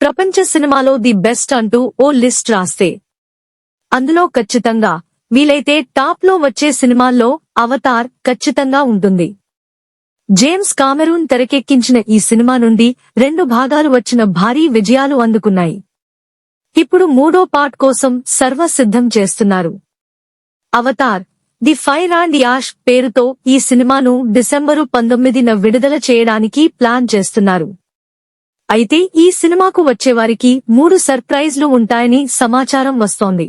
ప్రపంచ సినిమాలో the best అంటూ ఓ లిస్ట్ రాస్తే. అందులో ఖచ్చితంగా వీలైతే టాప్లో వచ్చే సినిమాల్లో అవతార్ ఖచ్చితంగా ఉంటుంది. జేమ్స్ కామెరూన్ తెరకెక్కించిన ఈ సినిమా నుండి రెండు భాగాలు వచ్చిన భారీ విజయాలు అందుకున్నాయి. ఇప్పుడు మూడో పార్ట్ కోసం సర్వ సిద్ధం చేస్తున్నారు. Avatar the fire and ash పేరుతో ఈ సినిమాను డిసెంబరు పంతొమ్మిదిన విడుదల చేయడానికి ప్లాన్ చేస్తున్నారు. అయితే ఈ సినిమాకు వచ్చేవారికి మూడు సర్ప్రైజ్లు ఉంటాయని సమాచారం వస్తోంది.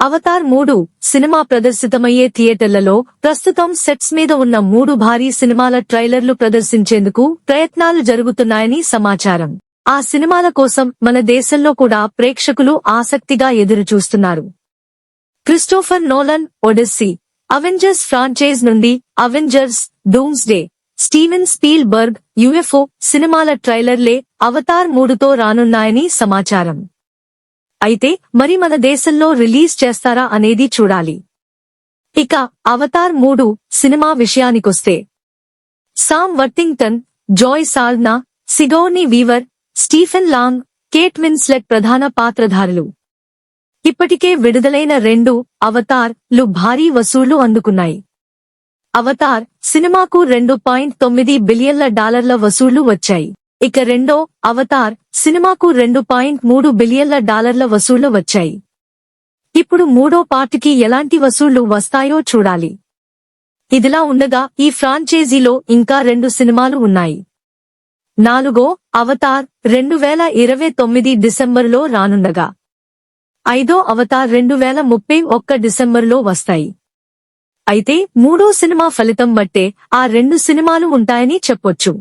అవతార్ మూడు సినిమా ప్రదర్శితమయ్యే థియేటర్లలో ప్రస్తుతం సెట్స్ మీద ఉన్న మూడు భారీ సినిమాల ట్రైలర్లు ప్రదర్శించేందుకు ప్రయత్నాలు జరుగుతున్నాయని సమాచారం. ఆ సినిమాల కోసం మన దేశంలో కూడా ప్రేక్షకులు ఆసక్తిగా ఎదురుచూస్తున్నారు. Christopher Nolan Odyssey Avengers franchise నుండి Avengers doomsday Steven Spielberg UFO సినిమాల ట్రైలర్లే అవతార్ మూడుతో రానున్నాయని సమాచారం. అయితే మరి మన దేశంలో రిలీజ్ చేస్తారా అనేది చూడాలి. ఇక అవతార్ మూడు సినిమా విషయానికొస్తే. Sam Worthington Zoe Saldana Sigourney Weaver Stephen Lang Kate Winslet ప్రధాన పాత్రధారులు. ఇప్పటికే విడుదలైన రెండు అవతార్లు భారీ వసూళ్ళు అందుకున్నాయి. అవతార్ సినిమాకు రెండు పాయింట్ తొమ్మిది బిలియన్ల డాలర్ల వసూళ్ళు వచ్చాయి. ఇక రెండో అవతార్ సినిమాకు రెండు పాయింట్ మూడు బిలియన్ల డాలర్ల వసూళ్ళు వచ్చాయి. ఇప్పుడు మూడో పార్ట్కి ఎలాంటి వసూళ్ళు వస్తాయో చూడాలి. ఇదిలా ఉండగా ఈ ఫ్రాంచైజీలో ఇంకా రెండు సినిమాలు ఉన్నాయి. నాలుగో అవతార్ రెండు వేల ఇరవై తొమ్మిది డిసెంబర్లో రానుండగా. ఐదో అవతార్ రెండు వేల ముప్పై ఒక్క డిసెంబర్లో వస్తాయి. అయితే మూడో సినిమా ఫలితం బట్టే ఆ రెండు సినిమాలు ఉంటాయని చెప్పొచ్చు.